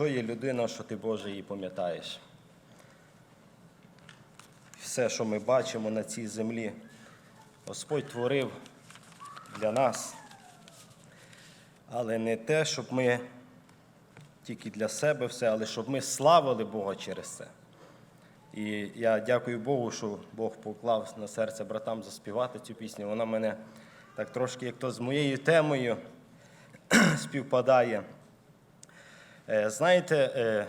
Що є людина, що ти Боже її пам'ятаєш? Все, що ми бачимо на цій землі, Господь творив для нас, але не те, щоб ми тільки для себе все, але щоб ми славили Бога через це. І я дякую Богу, що Бог поклав на серце братам заспівати цю пісню. Вона мене так трошки, як то з моєю темою співпадає. Е, Знаєте, е,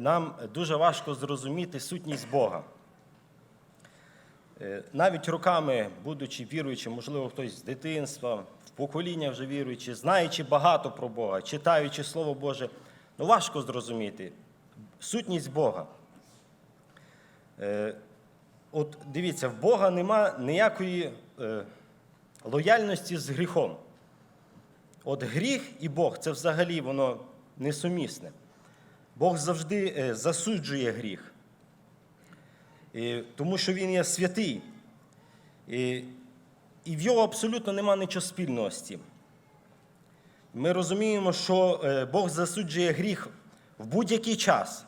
нам дуже важко зрозуміти сутність Бога. Е, Навіть роками, будучи віруючим, можливо, хтось з дитинства, в покоління вже віруючи, знаючи багато про Бога, читаючи Слово Боже, ну важко зрозуміти сутність Бога. От дивіться, в Бога нема ніякої лояльності з гріхом. От гріх і Бог це взагалі воно несумісне. Бог завжди е, засуджує гріх, тому що Він є святий. І, в його абсолютно нема нічого цим. Ми розуміємо, що е, Бог засуджує гріх в будь-який час.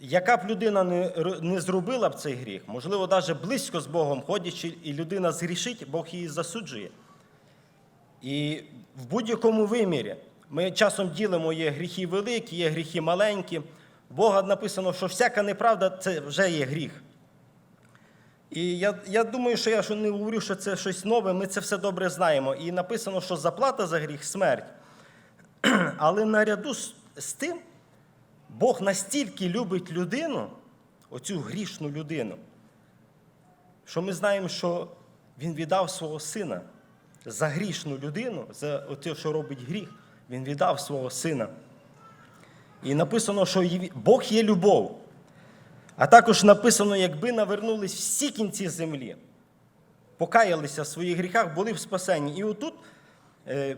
Яка б людина не зробила б цей гріх, можливо, навіть близько з Богом ходячи, і людина згрішить, Бог її засуджує. І в будь-якому вимірі ми часом ділимо є гріхи великі, є гріхи маленькі. Бога написано, що всяка неправда це вже є гріх. І я, я думаю, що я що не говорю, що це щось нове, ми це все добре знаємо. І написано, що заплата за гріх смерть. Але наряду з, з тим, Бог настільки любить людину, оцю грішну людину, що ми знаємо, що Він віддав свого сина за грішну людину, за те, що робить гріх, Він віддав свого сина. І написано, що Бог є любов. А також написано, якби навернулись всі кінці землі, покаялися в своїх гріхах, були в спасенні. І отут е,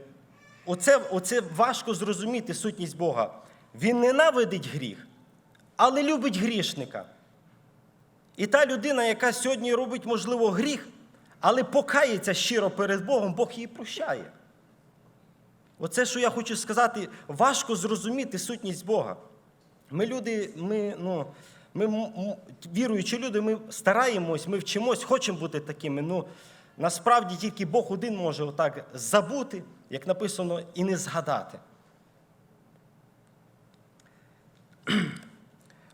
оце, оце важко зрозуміти сутність Бога. Він ненавидить гріх, але любить грішника. І та людина, яка сьогодні робить, можливо, гріх, але покається щиро перед Богом, Бог її прощає. Оце, що я хочу сказати, важко зрозуміти сутність Бога. Ми люди, ми, ну, ми віруючі люди, ми стараємось, ми вчимось, хочемо бути такими. Ну, насправді тільки Бог один може отак забути, як написано, і не згадати.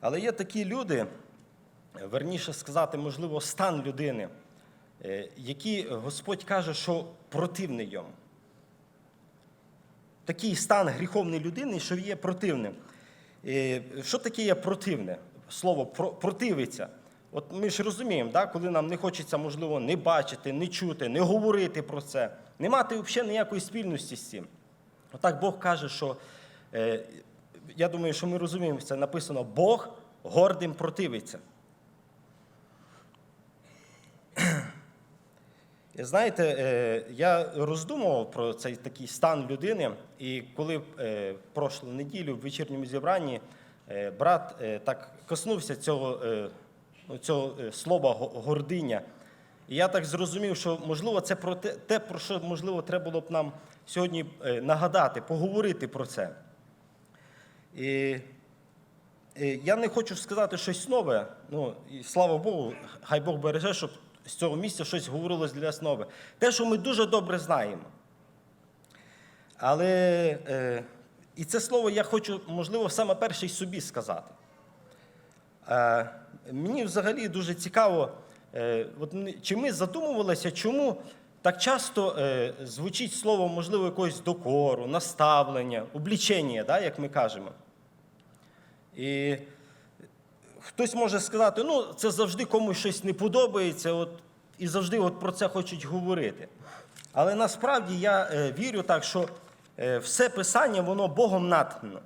Але є такі люди, верніше сказати, можливо, стан людини, е, які Господь каже, що противний йому. Такий стан гріховної людини, що є противним. Е, Що таке є противне? Слово противиться. От ми ж розуміємо, да, коли нам не хочеться, можливо, не бачити, не чути, не говорити про це, не мати взагалі ніякої спільності з цим. Отак Бог каже, що е, я думаю, що ми розуміємо, це написано: Бог гордим противиться. Знаєте, е, я роздумував про цей такий стан людини, і коли е, прошлу неділю в вечірньому зібранні е, брат так коснувся цього, ну, цього слова гординя. І я так зрозумів, що можливо це про те, про що можливо треба було б нам сьогодні нагадати, поговорити про це. І Я не хочу сказати щось нове. Ну, і слава Богу, хай Бог береже, щоб з цього місця щось говорилось для нас нове. Те, що ми дуже добре знаємо. Але е, і це слово я хочу, можливо, саме перше й собі сказати. Е, мені взагалі дуже цікаво, е, от, чи ми задумувалися, чому так часто е, звучить слово, можливо, якогось докору, наставлення, облічення, да, як ми кажемо. І хтось може сказати, ну, це завжди комусь щось не подобається, от, і завжди от про це хочуть говорити. Але насправді я е, вірю так, що е, все писання, воно Богом натхнено.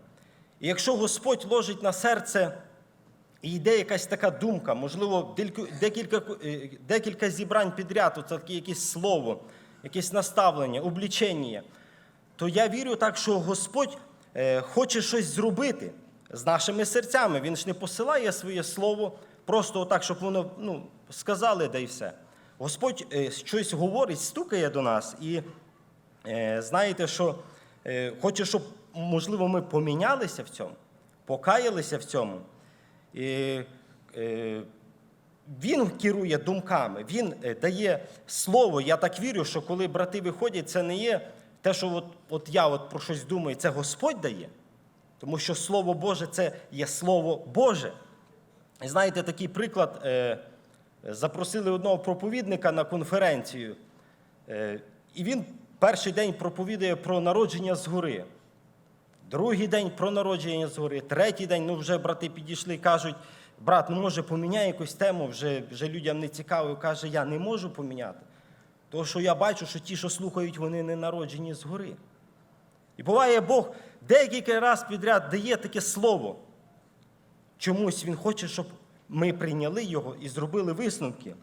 І якщо Господь ложить на серце і йде якась така думка, можливо, декілька, е, декілька зібрань підряд, це якесь слово, якесь наставлення, облічення, то я вірю так, що Господь хоче щось зробити з нашими серцями. Він ж не посилає своє слово просто отак, щоб воно ну, сказали, да і все. Господь е, щось говорить, стукає до нас і е, знаєте, що е, хоче, щоб можливо, ми помінялися в цьому, покаялися в цьому. І, він керує думками, він дає слово. Я так вірю, що коли брати виходять, це не є те, що от, от я от про щось думаю, це Господь дає. Тому що Слово Боже це є Слово Боже. І знаєте, такий приклад. Е, запросили одного проповідника на конференцію, е, і він перший день проповідує про народження згори. Другий день про народження згори, третій день, ну вже брати підійшли і кажуть, брат, ну може поміняй якусь тему, вже, вже людям не цікаво. Каже, я не можу поміняти. Тому що я бачу, що ті, що слухають, вони не народжені згори. І буває, Бог декілька разів підряд дає таке слово. Чомусь Він хоче, щоб ми прийняли його і зробили висновки.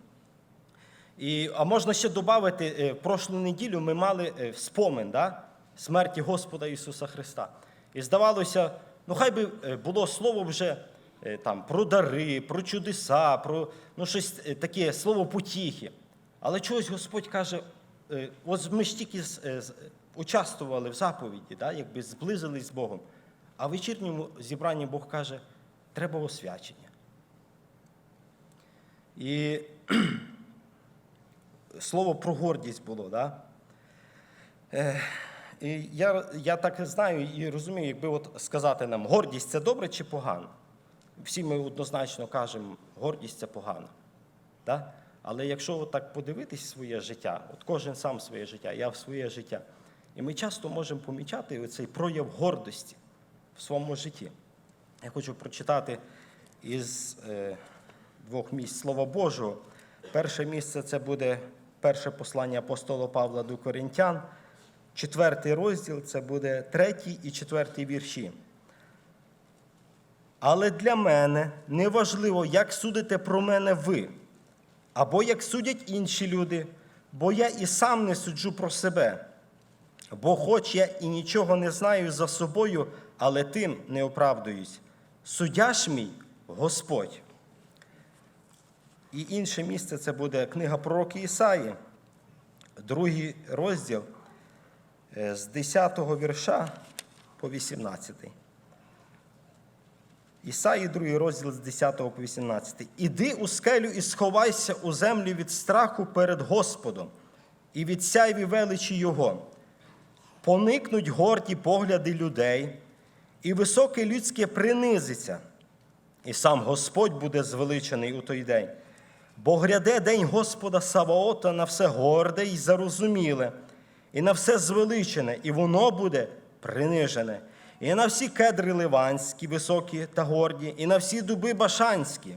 І, а можна ще додати, е, в прошлу неділю ми мали е, спомин да, смерті Господа Ісуса Христа. І здавалося, ну хай би е, було слово вже е, там, про дари, про чудеса, про ну, щось е, таке слово потіхи. Але чогось Господь каже, е, ось ми ж тільки е, участвували в заповіді, да, якби зблизились з Богом. А в вечірньому зібранні Бог каже, треба освячення. І слово про гордість було. Да? Е, і я, я так знаю і розумію, якби от сказати нам, гордість це добре чи погано? Всі ми однозначно кажемо, гордість це погано. Да? Але якщо так подивитись своє життя, от кожен сам своє життя, я в своє життя, і ми часто можемо помічати цей прояв гордості в своєму житті. Я хочу прочитати із е, двох місць Слова Божого. Перше місце це буде перше послання апостола Павла до Коринтян, четвертий розділ це буде третій і четвертий вірші. Але для мене не важливо, як судите про мене ви, або як судять інші люди, бо я і сам не суджу про себе. Бо хоч я і нічого не знаю за собою, але тим не оправдуюсь. Суддя ж мій Господь. І інше місце це буде книга пророки Ісаї, другий розділ е, з 10 вірша по 18. Ісаї, другий розділ з 10 по 18. Іди у скелю і сховайся у землю від страху перед Господом і від сяйві величі Його. Поникнуть горді погляди людей, і високе людське принизиться, і сам Господь буде звеличений у той день. Бо гряде день Господа Саваота на все горде і зарозуміле, і на все звеличене, і воно буде принижене, і на всі кедри ливанські, високі та горді, і на всі дуби башанські,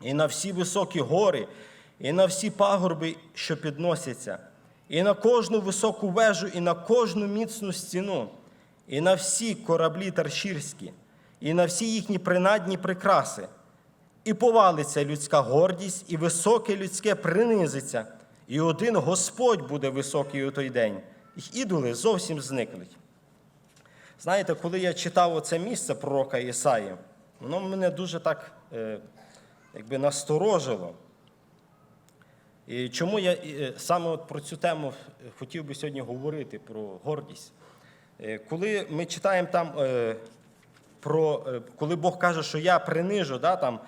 і на всі високі гори, і на всі пагорби, що підносяться, і на кожну високу вежу, і на кожну міцну стіну, і на всі кораблі таршірські, і на всі їхні принадні прикраси. І повалиться людська гордість, і високе людське принизиться, і один Господь буде високий у той день, і ідоли зовсім зникнуть. Знаєте, коли я читав оце місце пророка Ісаї, воно мене дуже так е, якби насторожило. І чому я е, саме от про цю тему хотів би сьогодні говорити, про гордість? Е, Коли ми читаємо там, е, про, е, коли Бог каже, що я принижу, да, там,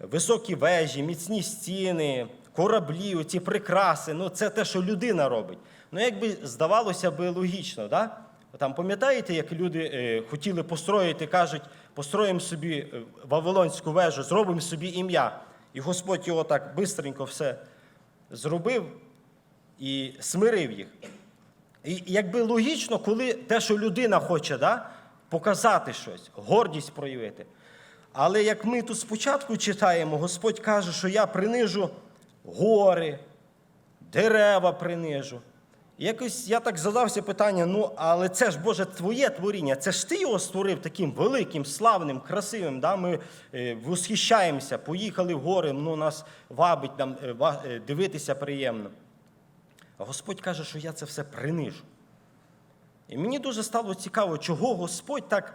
високі вежі, міцні стіни, кораблі, оці прикраси, ну це те, що людина робить. Ну, якби здавалося би логічно, да? Там пам'ятаєте, як люди е, хотіли построїти, кажуть, построїмо собі е, Вавилонську вежу, зробимо собі ім'я. І Господь його так бистренько все зробив і смирив їх. І якби логічно, коли те, що людина хоче, да, показати щось, гордість проявити. Але як ми тут спочатку читаємо, Господь каже, що я принижу гори, дерева принижу. Якось я так задався питання: ну, але це ж Боже твоє творіння, це ж ти його створив таким великим, славним, красивим. Да? Ми е, восхищаємося, поїхали в гори, ну, нас вабить нам е, е, дивитися приємно. Господь каже, що я це все принижу. І мені дуже стало цікаво, чого Господь так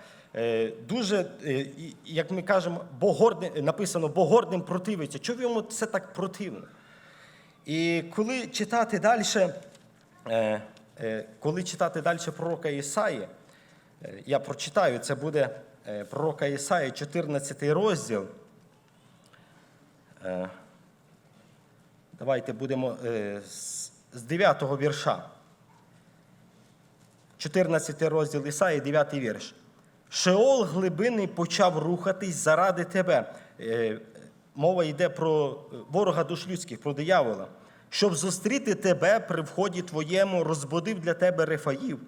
дуже, як ми кажемо, богордним, написано, богордним противиться. Чого йому це так противно? І коли читати далі, коли читати далі пророка Ісаї, Е, Я прочитаю, це буде е, пророка Ісаї, 14 розділ. Е, Давайте будемо е, з з 9 вірша. 14 розділ Ісаї, 9 вірш. Шеол глибинний почав рухатись заради тебе. Е, Мова йде про ворога душ людських, про диявола. Щоб зустріти тебе при вході твоєму, розбудив для тебе рефаїв,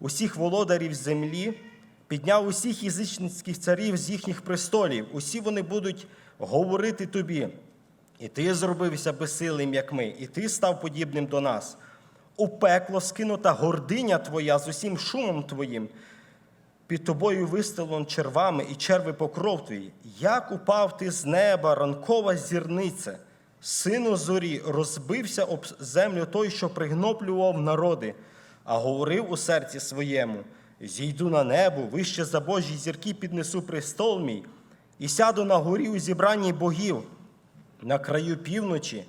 усіх володарів землі, підняв усіх язичницьких царів з їхніх престолів. Усі вони будуть говорити тобі. І ти зробився безсилим, як ми, і ти став подібним до нас. У пекло скинута гординя твоя з усім шумом твоїм. Під тобою вистелон червами і черви покров твій. Як упав ти з неба, ранкова зірниця, сину зорі, розбився об землю той, що пригноплював народи, а говорив у серці своєму: зійду на небо, вище за Божі зірки піднесу престол мій, і сяду на горі у зібранні богів на краю півночі,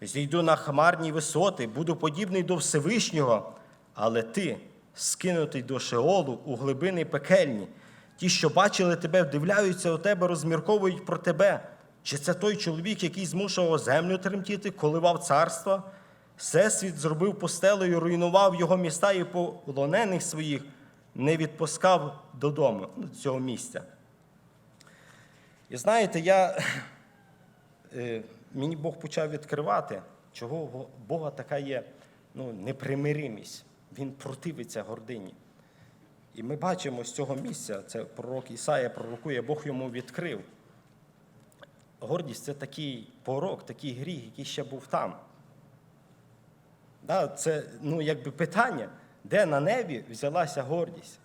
зійду на хмарні висоти, буду подібний до Всевишнього, але ти, скинутий до Шеолу у глибини пекельні, ті, що бачили тебе, вдивляються у тебе, розмірковують про тебе. Чи це той чоловік, який змушував землю тремтіти, коливав царство? Всесвіт зробив постелею, руйнував його міста і полонених своїх не відпускав додому, до цього місця. І знаєте, я е, мені Бог почав відкривати, чого у Бога така є ну, непримиримість. Він противиться гордині. І ми бачимо з цього місця, це пророк Ісая пророкує, Бог йому відкрив. Гордість це такий порок, такий гріх, який ще був там. Да, це ну, якби питання, де на небі взялася гордість.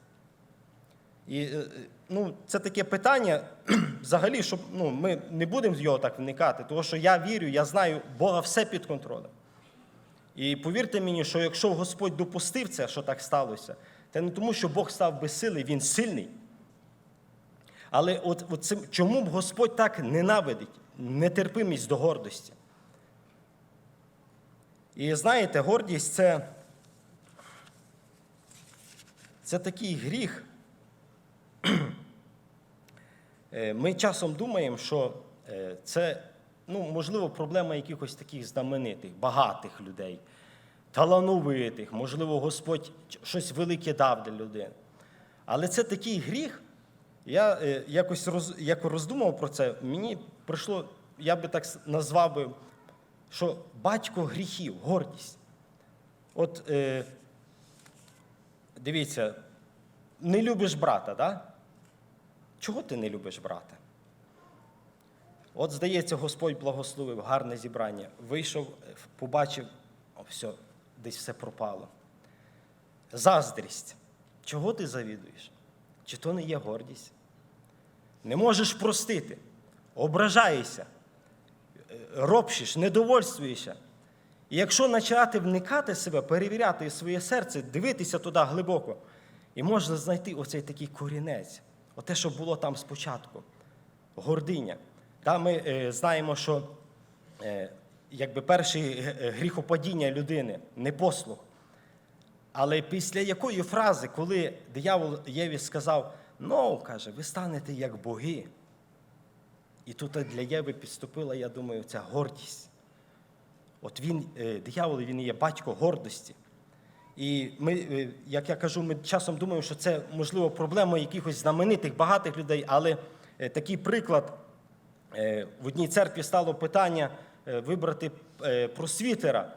І е, ну, це таке питання, взагалі, щоб ну, ми не будемо з його так вникати, тому що я вірю, я знаю, Бога все під контролем. І повірте мені, що якщо Господь допустив це, що так сталося, це не тому, що Бог став безсилий, Він сильний. Але от, от цим, чому б Господь так ненавидить нетерпимість до гордості? І знаєте, гордість це, це такий гріх. Е, Ми часом думаємо, що е, це, ну, можливо, проблема якихось таких знаменитих, багатих людей, талановитих, можливо, Господь щось велике дав для людини. Але це такий гріх. Я е, якось роз, як роздумав про це, мені прийшло, я би так назвав би, що батько гріхів, гордість. От е, дивіться, не любиш брата, да? Чого ти не любиш брата? От, здається, Господь благословив, гарне зібрання. Вийшов, е, побачив, о, все, десь все пропало. Заздрість. Чого ти завідуєш? Чи то не є гордість? Не можеш простити, ображаєшся, е, недовольствуєшся. І якщо почати вникати себе, перевіряти своє серце, дивитися туди глибоко, і можна знайти оцей такий корінець, оте, що було там спочатку, гординя. Та ми е, знаємо, що е, якби перше е, гріхопадіння людини непослух. Але після якої фрази, коли диявол Єві сказав, ну, каже, ви станете як боги. І тут для Єви підступила, я думаю, ця гордість. От він, е, диявол, він є батько гордості. І ми, е, як я кажу, ми часом думаємо, що це, можливо, проблема якихось знаменитих, багатих людей, але е, такий приклад. В одній церкві стало питання вибрати просвітера.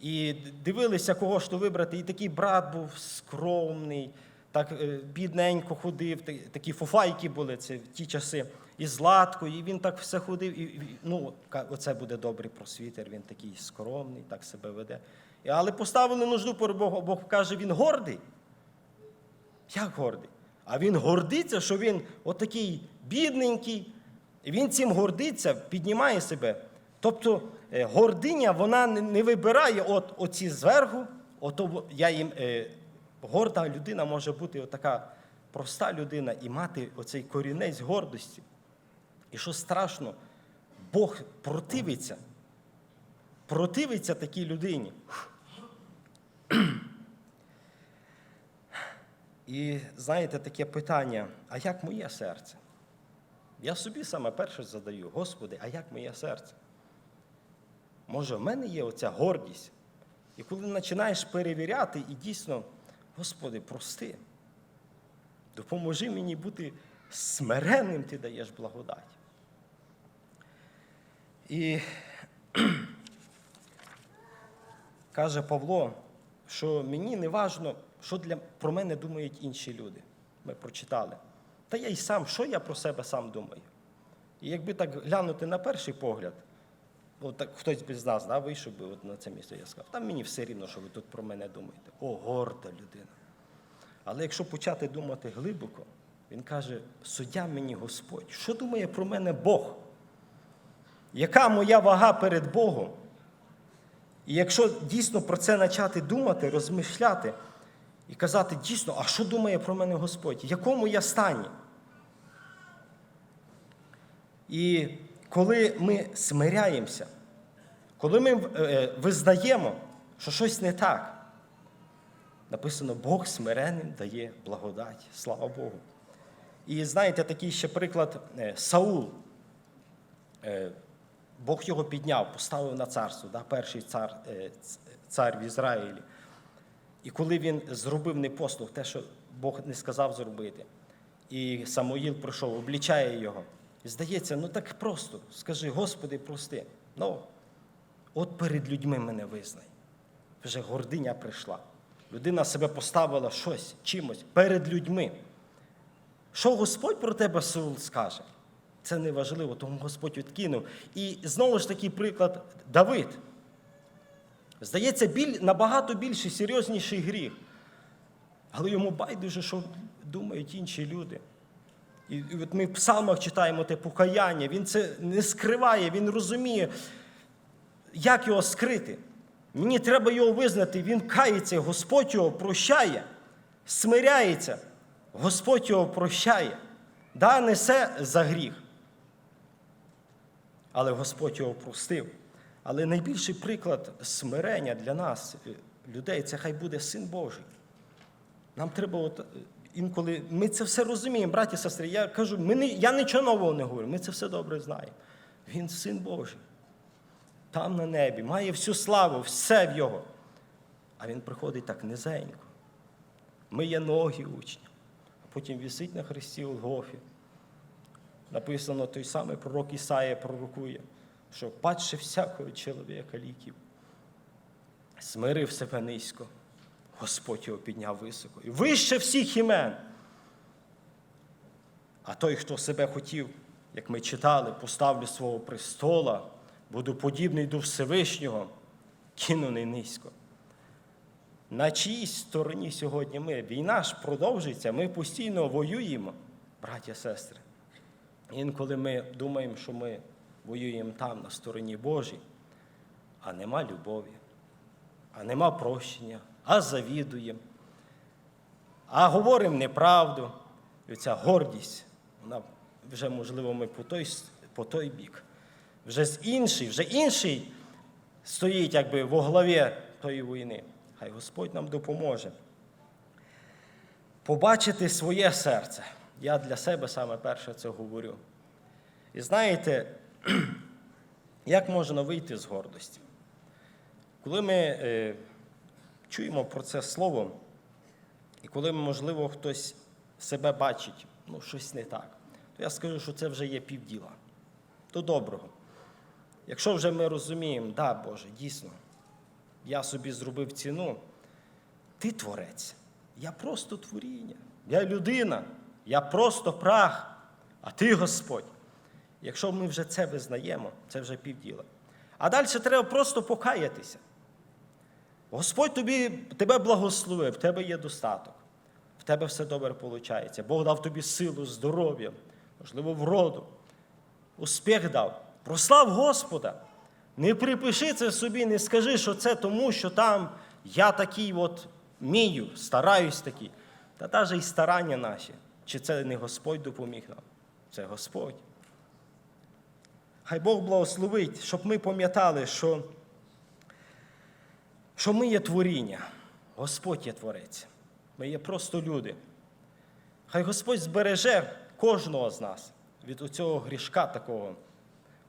І дивилися, кого ж то вибрати. І такий брат був скромний, так е, бідненько ходив, такі фуфайки були це в ті часи. І златко, і він так все ходив. І, ну, оце буде добрий просвітер, він такий скромний, так себе веде. Але поставили нужду Богом, Бог каже, він гордий. Як гордий? А він гордиться, що він отакий бідненький, і він цим гордиться, піднімає себе. Тобто гординя вона не- вибирає от оці зверху, ото я їм е, горда людина може бути отака проста людина і мати оцей корінець гордості. І що страшно, Бог противиться, противиться такій людині. І знаєте, таке питання: а як моє серце? Я собі саме перше задаю, Господи, а як моє серце? Може, в мене є оця гордість? І коли починаєш перевіряти, і дійсно, Господи, прости, допоможи мені бути смиренним, ти даєш благодать. І каже Павло, що мені не важно, що для, про мене думають інші люди. Ми прочитали. Та я й сам, що я про себе сам думаю? І якби так глянути на перший погляд, от хтось би з нас да, вийшов би от на це місце, я сказав, там мені все рівно, що ви тут про мене думаєте. О, горда людина. Але якщо почати думати глибоко, він каже: суддя мені Господь, що думає про мене Бог? Яка моя вага перед Богом? І якщо дійсно про це почати думати, розмишляти і казати дійсно, а що думає про мене Господь? Якому я стані? І коли ми смиряємося, коли ми е, визнаємо, що щось не так, написано, Бог смиренним дає благодать. Слава Богу. І знаєте, такий ще приклад е, Саул. Е, Бог його підняв, поставив на царство, да, перший цар, цар в Ізраїлі. І коли він зробив непослух, те, що Бог не сказав зробити, і Самуїл прийшов, облічає його. Здається, ну так просто, скажи, Господи, прости. Ну, от перед людьми мене визнай. Вже гординя прийшла. Людина себе поставила щось, чимось перед людьми. Що Господь про тебе Саул скаже? Це не важливо, тому Господь відкинув. І знову ж такий приклад Давид. Здається, біль, набагато більший, серйозніший гріх. Але йому байдуже, що думають інші люди. І, от ми в псалмах читаємо те покаяння, він це не скриває, він розуміє, як його скрити. Мені треба його визнати, він кається, Господь його прощає, смиряється, Господь його прощає. Да, несе за гріх. Але Господь його простив. Але найбільший приклад смирення для нас, е, людей, це хай буде Син Божий. Нам треба от е, інколи, ми це все розуміємо, браті сестри. Я кажу, ми не, я нічого нового не говорю, ми це все добре знаємо. Він син Божий. Там на небі, має всю славу, все в його. А він приходить так низенько. Миє ноги учням, а потім вісить на хресті Голгофі. Написано, той самий пророк Ісаїя пророкує, що падше всякого чоловіка ліків, смирив себе низько, Господь його підняв високо. І вище всіх імен. А той, хто себе хотів, як ми читали, поставлю свого престола, буду подібний до Всевишнього, кинуний низько. На чиїсь стороні сьогодні ми? Війна ж продовжується, ми постійно воюємо, браття сестри. Інколи ми думаємо, що ми воюємо там, на стороні Божій, а нема любові, а нема прощення, а завідуємо, а говоримо неправду. І ця гордість, вона вже, можливо, ми по той, по той бік. Вже з інший, вже інший стоїть якби во главі тої війни. Хай Господь нам допоможе. Побачити своє серце. Я для себе саме перше це говорю. І знаєте, як можна вийти з гордості? Коли ми е, чуємо про це слово, і коли, можливо, хтось себе бачить, ну, щось не так, то я скажу, що це вже є півділа. До доброго. Якщо вже ми розуміємо, да, Боже, дійсно, я собі зробив ціну, ти творець, я просто творіння, я людина, я просто прах, а ти Господь. Якщо ми вже це визнаємо, це вже півділа. А далі треба просто покаятися. Господь тобі, тебе благословив, в тебе є достаток, в тебе все добре виходить. Бог дав тобі силу, здоров'я, можливо, вроду, успіх дав. Прослав Господа. Не припиши це собі, не скажи, що це тому, що там я такий от вмію, стараюсь такий. Та навіть і старання наші. Чи це не Господь допоміг нам? Це Господь. Хай Бог благословить, щоб ми пам'ятали, що, що ми є творіння, Господь є творець. Ми є просто люди. Хай Господь збереже кожного з нас від цього грішка такого.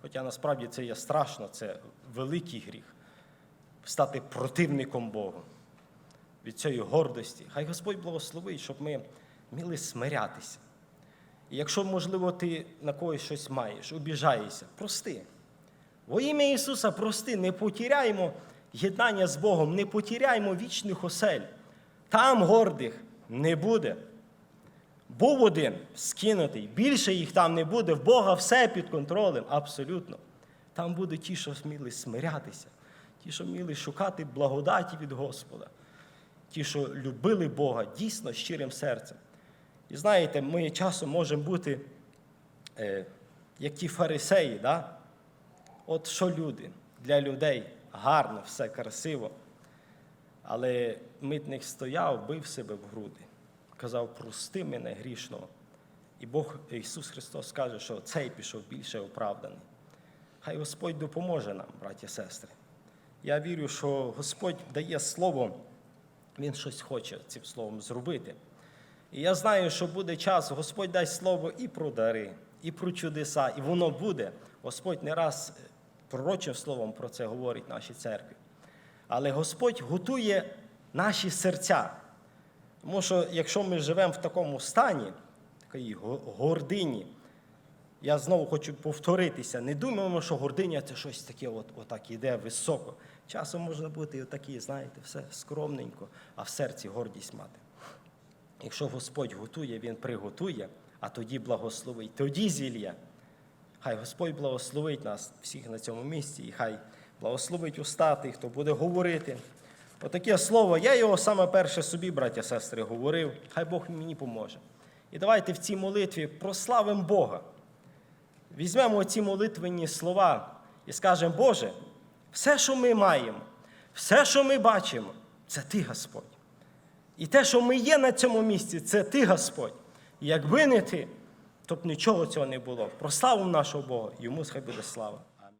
Хоча насправді це є страшно, це великий гріх стати противником Богу від цієї гордості. Хай Господь благословить, щоб ми вміли смирятися. І якщо, можливо, ти на когось щось маєш, обіжаєшся, прости. Во ім'я Ісуса прости, не потіряємо єднання з Богом, не потіряємо вічних осель. Там гордих не буде. Був один скинутий, більше їх там не буде, в Бога все під контролем, абсолютно. Там будуть ті, що вміли смирятися, ті, що вміли шукати благодаті від Господа, ті, що любили Бога дійсно щирим серцем. І знаєте, ми часом можемо бути, е, як ті фарисеї, да? от що люди, для людей гарно, все красиво. Але митник стояв, бив себе в груди, казав, прости мене грішного. І Бог Ісус Христос каже, що цей пішов більше оправданий. Хай Господь допоможе нам, браті і сестри. Я вірю, що Господь дає слово, Він щось хоче цим словом зробити. І я знаю, що буде час, Господь дасть слово і про дари, і про чудеса, і воно буде. Господь не раз пророчим словом про це говорить в нашій церкві. Але Господь готує наші серця. Тому що якщо ми живемо в такому стані, такій гордині, я знову хочу повторитися, не думаємо, що гординя це щось таке, от, отак іде високо. Часом можна бути отакі, знаєте, все скромненько, а в серці гордість мати. Якщо Господь готує, Він приготує, а тоді благословить, тоді зілля. Хай Господь благословить нас всіх на цьому місці, і хай благословить уста тих, хто буде говорити. Отаке слово, я його саме перше собі, браття сестри, говорив, хай Бог мені поможе. І давайте в цій молитві прославимо Бога. Візьмемо ці молитвенні слова і скажемо, Боже, все, що ми маємо, все, що ми бачимо, це Ти, Господь. І те, що ми є на цьому місці, це Ти, Господь. І якби не ти, то б нічого цього не було. Прославимо нашого Бога, йому хай буде слава.